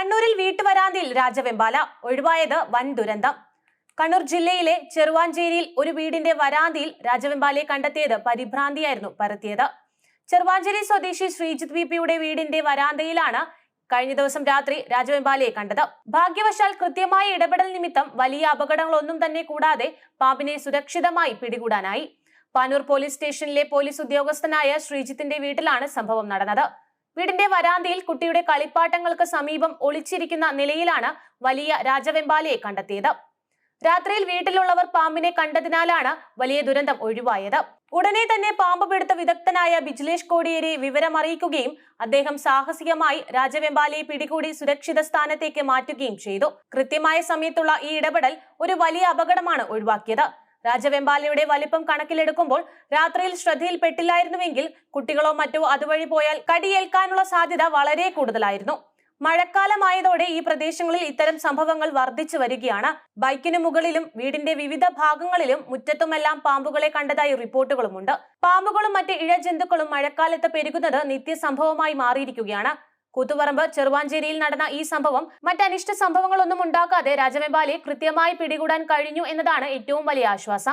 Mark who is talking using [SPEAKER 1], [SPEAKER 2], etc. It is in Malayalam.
[SPEAKER 1] കണ്ണൂരിൽ വീട്ടുവരാന്തിയിൽ രാജവെമ്പാല ഒഴിവായത് വൻ ദുരന്തം. കണ്ണൂർ ജില്ലയിലെ ചെറുവാഞ്ചേരിയിൽ ഒരു വീടിന്റെ വരാന്തിയിൽ രാജവെമ്പാലയെ കണ്ടെത്തിയത് പരിഭ്രാന്തിയായിരുന്നു പരത്തിയത്. ചെറുവാഞ്ചേരി സ്വദേശി ശ്രീജിത് വി പിയുടെ വീടിന്റെ വരാന്തയിലാണ് കഴിഞ്ഞ ദിവസം രാത്രി രാജവെമ്പാലയെ കണ്ടത്. ഭാഗ്യവശാൽ കൃത്യമായ ഇടപെടൽ നിമിത്തം വലിയ അപകടങ്ങളൊന്നും തന്നെ കൂടാതെ പാമ്പിനെ സുരക്ഷിതമായി പിടികൂടാനായി. പാനൂർ പോലീസ് സ്റ്റേഷനിലെ പോലീസ് ഉദ്യോഗസ്ഥനായ ശ്രീജിത്തിന്റെ വീട്ടിലാണ് സംഭവം നടന്നത്. വീടിന്റെ വരാന്തയിൽ കുട്ടിയുടെ കളിപ്പാട്ടങ്ങൾക്ക് സമീപം ഒളിച്ചിരിക്കുന്ന നിലയിലാണ് വലിയ രാജവെമ്പാലയെ കണ്ടെത്തിയത്. രാത്രിയിൽ വീട്ടിലുള്ളവർ പാമ്പിനെ കണ്ടതിനാലാണ് വലിയ ദുരന്തം ഒഴിവായത്. ഉടനെ തന്നെ പാമ്പ് പിടുത്ത വിദഗ്ധനായ ബിജ്ലേഷ് കോടിയേരി വിവരമറിയിക്കുകയും അദ്ദേഹം സാഹസികമായി രാജവെമ്പാലയെ പിടികൂടി സുരക്ഷിത സ്ഥാനത്തേക്ക് മാറ്റുകയും ചെയ്തു. കൃത്യമായ സമയത്തുള്ള ഈ ഇടപെടൽ ഒരു വലിയ അപകടമാണ് ഒഴിവാക്കിയത്. രാജവെമ്പാലയുടെ വലിപ്പം കണക്കിലെടുക്കുമ്പോൾ രാത്രിയിൽ ശ്രദ്ധയിൽപ്പെട്ടില്ലായിരുന്നുവെങ്കിൽ കുട്ടികളോ മറ്റോ അതുവഴി പോയാൽ കടിയേൽക്കാനുള്ള സാധ്യത വളരെ കൂടുതലായിരുന്നു. മഴക്കാലമായതോടെ ഈ പ്രദേശങ്ങളിൽ ഇത്തരം സംഭവങ്ങൾ വർദ്ധിച്ചു വരികയാണ്. ബൈക്കിന് മുകളിലും വീടിന്റെ വിവിധ ഭാഗങ്ങളിലും മുറ്റത്തുമെല്ലാം പാമ്പുകളെ കണ്ടതായി റിപ്പോർട്ടുകളുമുണ്ട്. പാമ്പുകളും മറ്റ് ഇഴജന്തുക്കളും മഴക്കാലത്ത് പെരുകുന്നത് നിത്യസംഭവമായി മാറിയിരിക്കുകയാണ്. കൂത്തുപറമ്പ് ചെറുവാഞ്ചേരിയിൽ നടന്ന ഈ സംഭവം മറ്റനിഷ്ട സംഭവങ്ങളൊന്നും ഉണ്ടാക്കാതെ രാജവെമ്പാലെ കൃത്യമായി പിടികൂടാൻ കഴിഞ്ഞു എന്നതാണ് ഏറ്റവും വലിയ ആശ്വാസം.